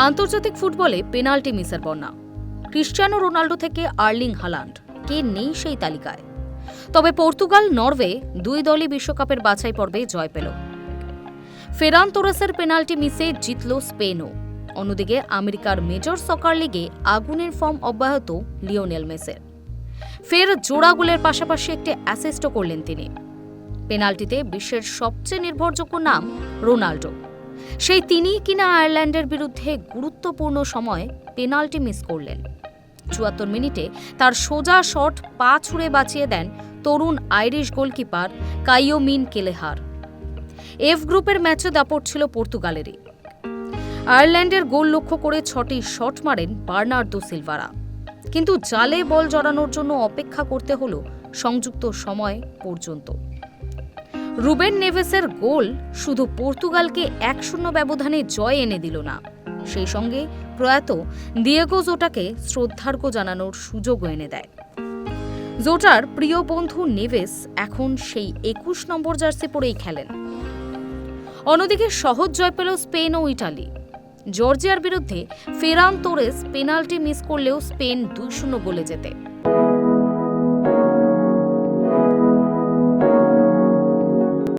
আন্তর্জাতিক ফুটবলে পেনাল্টি মিসের বন্যা। ক্রিশ্চিয়ানো রোনাল্ডো থেকে আর্লিং হালান্ড। কে নেই সেই তালিকায়? তবে পর্তুগাল, নরওয়ে দুই দলই বিশ্বকাপের বাছাই পর্বে জয় পেল। ফেরান তোরাসের পেনাল্টি মিসে জিতল স্পেনও। অন্যদিকে আমেরিকার মেজর সকার লিগে আগুনের ফর্ম অব্যাহত লিওনেল মেসের। ফের জোড়া গোলের পাশাপাশি একটি অ্যাসিস্টও করলেন তিনি। পেনাল্টিতে বিশ্বের সবচেয়ে নির্ভরযোগ্য নাম রোনাল্ডো। সেই তিনিই কিনা আয়ারল্যান্ডের বিরুদ্ধে গুরুত্বপূর্ণ সময় পেনাল্টি মিস করলেন। চুয়াত্তর মিনিটে তার সোজা শট পা ছুঁড়ে বাঁচিয়ে দেন তরুণ Irish goalkeeper Caoimhin Kelleher. F গ্রুপের ম্যাচে দাপট ছিল পর্তুগালেরই। আয়ারল্যান্ডের গোল লক্ষ্য করে ছটি শট মারেন বার্নার্দো সিলভারা। কিন্তু জালে বল জড়ানোর জন্য অপেক্ষা করতে হলো সংযুক্ত সময় পর্যন্ত। রুবেন নেভেসের গোল শুধু পর্তুগালকে এক শূন্য ব্যবধানে জয় এনে দিল না। সেই সঙ্গে প্রয়াত দিয়েগো জোটাকে শ্রদ্ধার্ঘ্য জানানোর সুযোগও এনে দেয়। জোটার প্রিয় বন্ধু নেভেস এখন সেই একুশ নম্বর জার্সি পরেই খেলেন। অন্যদিকে সহজ জয় পেল স্পেন ও ইটালি। জর্জিয়ার বিরুদ্ধে ফেরান তোরেস পেনাল্টি মিস করলেও স্পেন দুই শূন্য গোলে যেতে